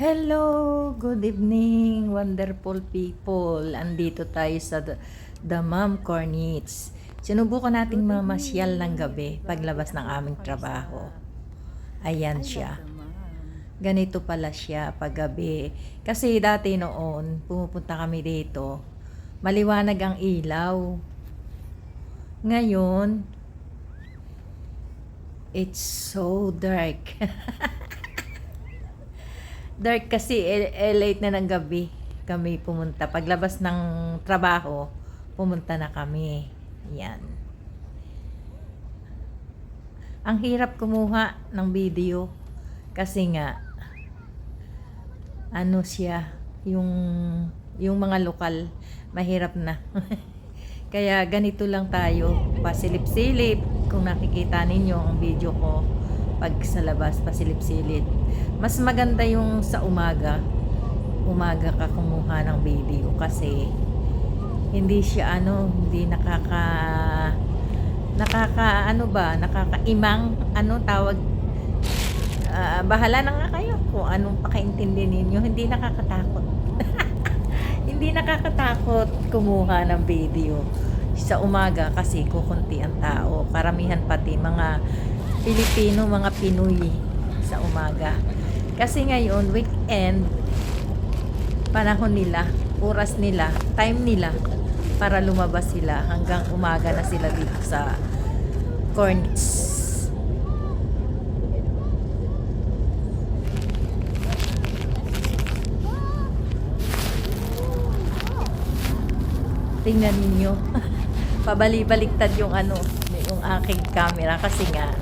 Hello, good evening, wonderful people. Andito tayo sa The, The Mom Cornets. Sinubukan nating mamasyal ng gabi paglabas ng aming trabaho. Ayan siya. Ganito pala siya paggabi. Kasi dati noon, pumupunta kami dito, maliwanag ang ilaw. Ngayon, it's so dark. dark kasi eh, eh, late na ng gabi kami pumunta. Paglabas ng trabaho, pumunta na kami. Yan. Ang hirap kumuha ng video kasi nga ano siya yung yung mga lokal mahirap na. Kaya ganito lang tayo, pasilip-silip kung nakikita ninyo ang video ko pag sa labas pasilip-silip. Mas maganda yung sa umaga. Umaga ka kumuha ng video kasi hindi siya ano, hindi nakaka nakaka ano ba, nakakaimang ano tawag Ah, bahala na nga kayo kung anong pakaintindi ninyo. Hindi nakakatakot. hindi nakakatakot kumuha ng video sa umaga kasi kukunti ang tao. Karamihan pati mga Pilipino, mga Pinoy sa umaga. Kasi ngayon, weekend, panahon nila, oras nila, time nila para lumabas sila hanggang umaga na sila dito sa Cornets. Tingnan ninyo. Pabali-baliktad yung ano, yung aking camera kasi nga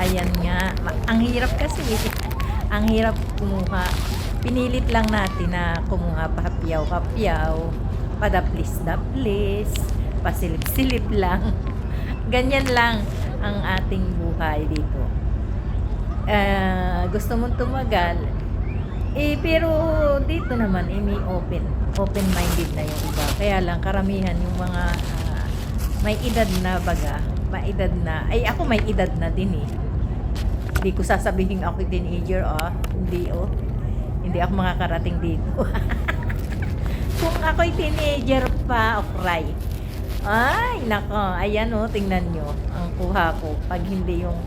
ayan nga, ang hirap kasi. ang hirap kumuha. Pinilit lang natin na kumuha pahapyaw-hapyaw, padaplis-daplis, pasilip-silip lang. Ganyan lang ang ating buhay dito. Eh, gusto mong tumagal, eh, pero dito naman, eh, may open. Open-minded na yung iba. Kaya lang, karamihan yung mga may edad na baga, may edad na, ay ako may edad na din eh. Hindi ko sasabihin ako teenager, ah. Hindi, oh. Hindi ako makakarating dito. Kung ako'y teenager pa, okray. Ay, nako. Ayan, oh, tingnan nyo. Ang kuha ko. Pag hindi yung,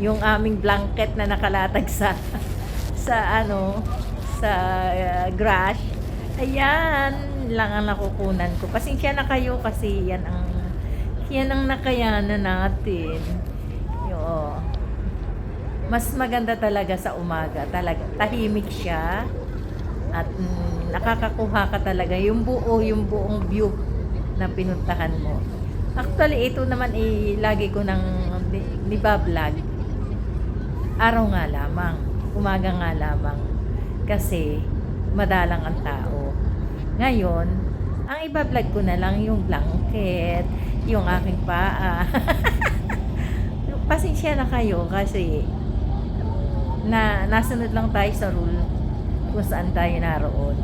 yung aming blanket na nakalatag sa, sa ano, sa uh, grass. Ayan, lang ang nakukunan ko. Pasensya na kayo kasi yan ang yan ang nakayanan natin. Yo. Mas maganda talaga sa umaga. Talaga tahimik siya. At mm, nakakakuha ka talaga yung buo, yung buong view na pinuntahan mo. Actually, ito naman eh, lagi ko nang nibablog. Araw nga lamang. Umaga nga lamang kasi madalang ang tao. Ngayon, ang iba-vlog ko na lang yung blanket, yung aking paa. Pasensya na kayo kasi na nasunod lang tayo sa rule kung saan tayo naroon.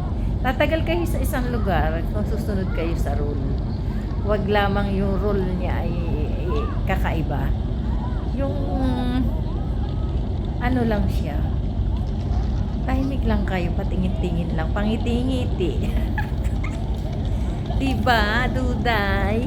Tatagal kayo sa isang lugar kung susunod kayo sa rule. Huwag lamang yung rule niya ay, ay kakaiba. Yung ano lang siya, tahimik lang kayo, patingin-tingin lang, pangiti-ngiti. diba, duday?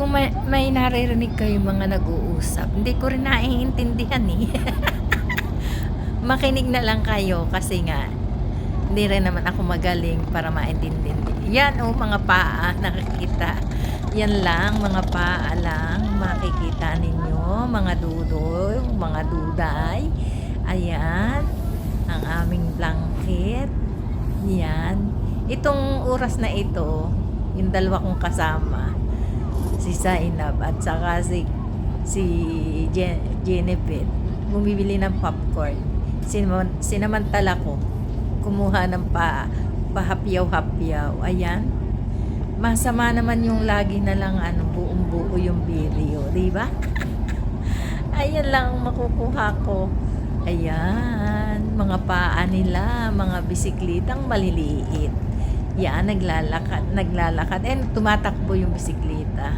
Kung may, naririnig kayo mga nag-uusap, hindi ko rin naiintindihan eh. makinig na lang kayo kasi nga hindi rin naman ako magaling para maintindihan. Yan oh mga paa nakikita. Yan lang mga paa lang makikita ninyo mga dudoy, mga duday. Ayan ang aming blanket. Yan. Itong oras na ito, yung dalawa kong kasama, si Zainab at saka si si Je- Jennifer, bumibili ng popcorn Sinam- sinamantala ko kumuha ng pa pahapyaw-hapyaw. Ayan. Masama naman yung lagi na lang ano, buong buo yung video, di ba? Ayan lang ang makukuha ko. Ayan. mga paa nila, mga bisiklitang maliliit. Yan, naglalakad, naglalakad. And tumatakbo yung bisikleta.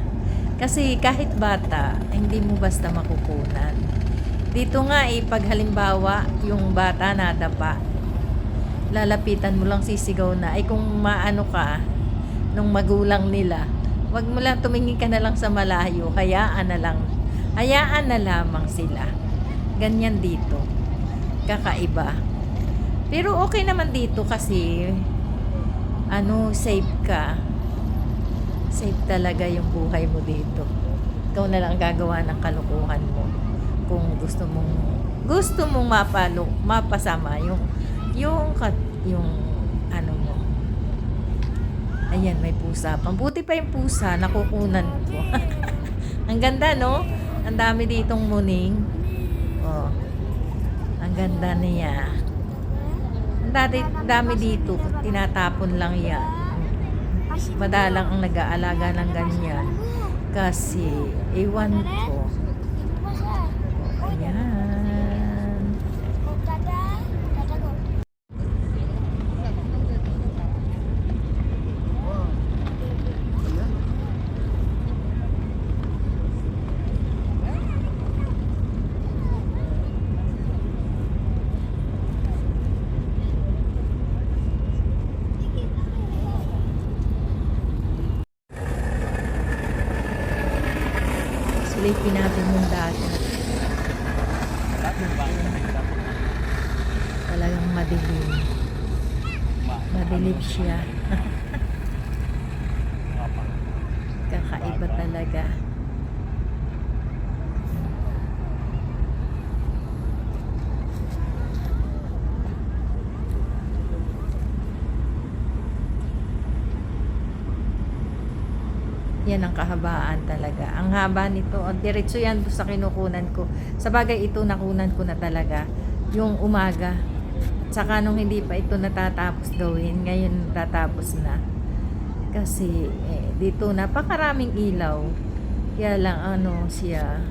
Kasi kahit bata, hindi mo basta makukunan. Dito nga eh, pag halimbawa, yung bata nadapa, lalapitan mo lang sisigaw na, ay kung maano ka, nung magulang nila, wag mo lang tumingin ka na lang sa malayo, hayaan na lang, hayaan na lamang sila. Ganyan dito. Kakaiba. Pero okay naman dito kasi, ano, safe ka. Safe talaga yung buhay mo dito. Ikaw na lang gagawa ng kalukuhan mo. Kung gusto mong, gusto mong mapalo, mapasama yung, yung, yung, ano mo. Ayan, may pusa. Pambuti pa yung pusa, nakukunan ko. Ang ganda, no? Ang dami ditong muning. Oh. Ang ganda niya. Dami dito, tinatapon lang yan. Madalang ang nag-aalaga ng ganyan. Kasi, ewan ko. Ayan. Silipin natin yung dagat. Talagang madilim. Madilim siya. Kakaiba talaga. Yan ang kahabaan talaga. Ang haba nito, diretso yan sa kinukunan ko. Sa bagay ito nakunan ko na talaga. Yung umaga. Saka nung hindi pa ito natatapos gawin, ngayon tatapos na. Kasi eh, dito napakaraming ilaw. Kaya lang ano siya,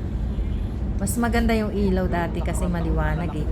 mas maganda yung ilaw dati kasi maliwanag eh.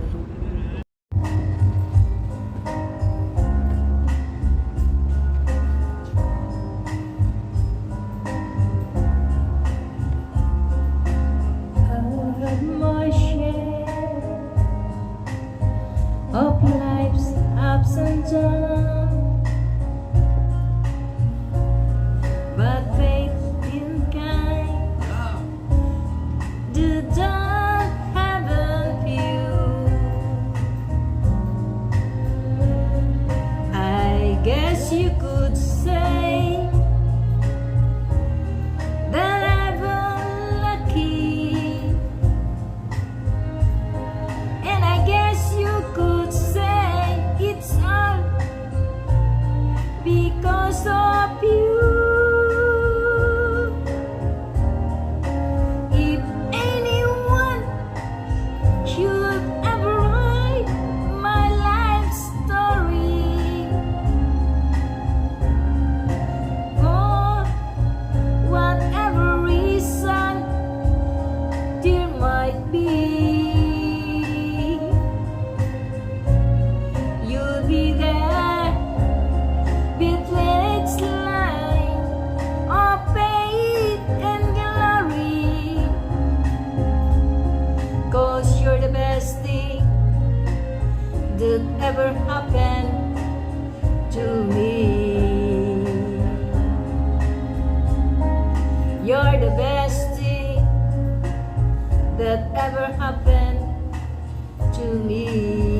Ever happened to me. You're the best thing that ever happened to me.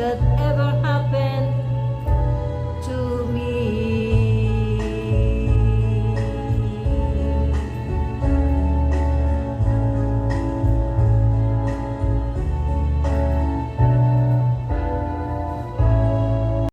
That ever